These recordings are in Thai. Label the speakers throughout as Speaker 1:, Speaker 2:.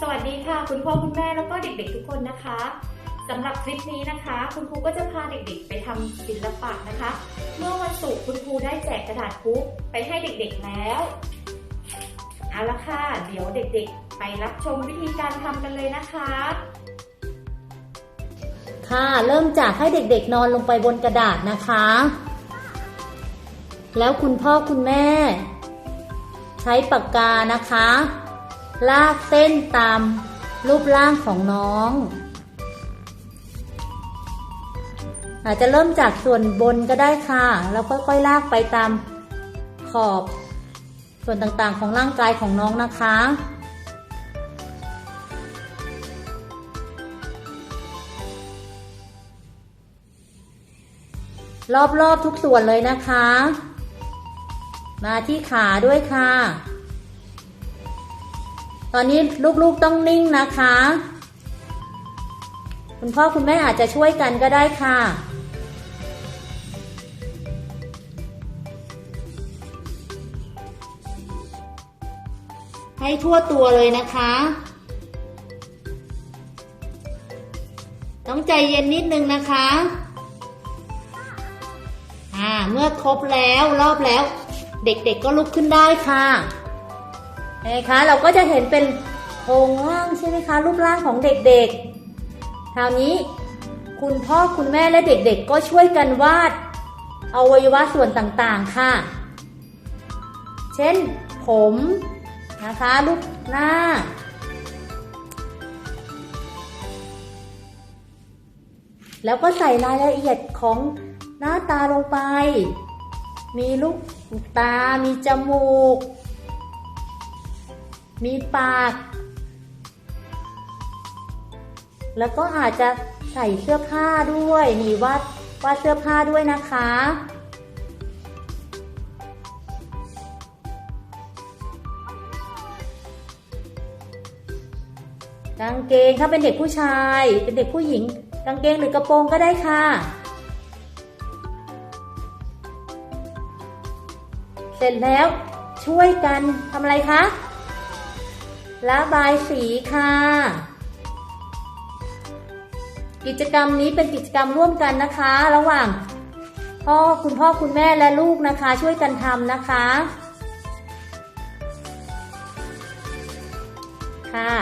Speaker 1: สวัสดีค่ะ คุณพ่อคุณแม่แล้วก็เด็กๆทุกคนนะคะสำหรับคลิปนี้นะคะ คุณครูก็จะพาเด็กๆ ไปทำศิลปะนะคะ เมื่อวันศุกร์คุณครูได้แจกกระดาษคุกไปให้เด็กๆแล้วเอาละค่ะ เดี๋ยวเด็กๆ ไปรับชมวิธีการทำกันเลยนะคะ
Speaker 2: ค่ะเริ่มจากให้เด็กๆ นอนลงไปบนกระดาษนะคะ แล้วคุณพ่อคุณแม่ ใช้ปากกานะคะ ลากเส้นตามรูปร่างของน้องอาจจะเริ่มจากส่วนบนก็ได้ค่ะ แล้วค่อยๆลากไปตามขอบ ส่วนต่างๆของร่างกายของน้องนะคะ รอบๆทุกส่วนเลยนะคะ มาที่ขาด้วยค่ะ ตอนนี้ลูกๆต้องนิ่งนะคะ คุณพ่อคุณแม่อาจจะช่วยกันก็ได้ค่ะ ให้ทั่วตัวเลยนะคะ ต้องใจเย็นนิดนึงนะคะอ่าเมื่อครบแล้วรอบแล้ว เด็กๆก็ลุกขึ้นได้ค่ะ นไหมคะเราก็จะเห็นเป็นโครงร่างใช่ไหมคะ รูปร่างของเด็กๆคราวนี้คุณพ่อคุณแม่และเด็กๆ ก็ช่วยกันวาดอวัยวะส่วนต่างๆค่ะ เช่น ผมนะคะรูปหน้า แล้วก็ใส่รายละเอียดของหน้าตาลงไป มีลูกตา มีจมูก มีปาก แล้วก็อาจจะใส่เสื้อผ้าด้วยมีวาดวาดเสื้อผ้าด้วยนะคะ กางเกงถ้าเป็นเด็กผู้ชาย เป็นเด็กผู้หญิง กางเกงหรือกระโปรงก็ได้ค่ะ เสร็จแล้วช่วยกันทำอะไรคะ ระบายสีค่ะ กิจกรรมนี้เป็นกิจกรรมร่วมกันนะคะ ระหว่างพ่อคุณพ่อคุณแม่และลูกนะคะ ช่วยกันทำนะคะ ค่ะ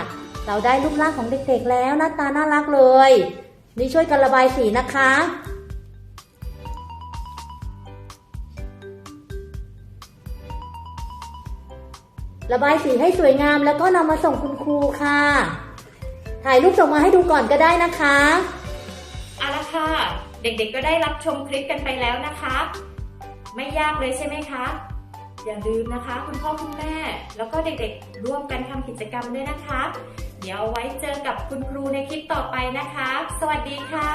Speaker 2: เราได้รูปร่างของเด็กๆแล้วหน้าตาน่ารักเลย นี่ช่วยกันระบายสีนะคะ ระบายสีให้สวยงามแล้วก็นำมาส่งคุณครูค่ะ ถ่ายรูปส่งมาให้ดูก่อนก็ได้นะคะ
Speaker 1: เอาละค่ะ เด็กๆก็ได้รับชมคลิปกันไปแล้วนะคะ ไม่ยากเลยใช่ไหมคะ อย่าลืมนะคะ คุณพ่อคุณแม่ แล้วก็เด็กๆ ร่วมกันทำกิจกรรมด้วยนะคะ เดี๋ยวไว้เจอกับคุณครูในคลิปต่อไปนะคะ สวัสดีค่ะ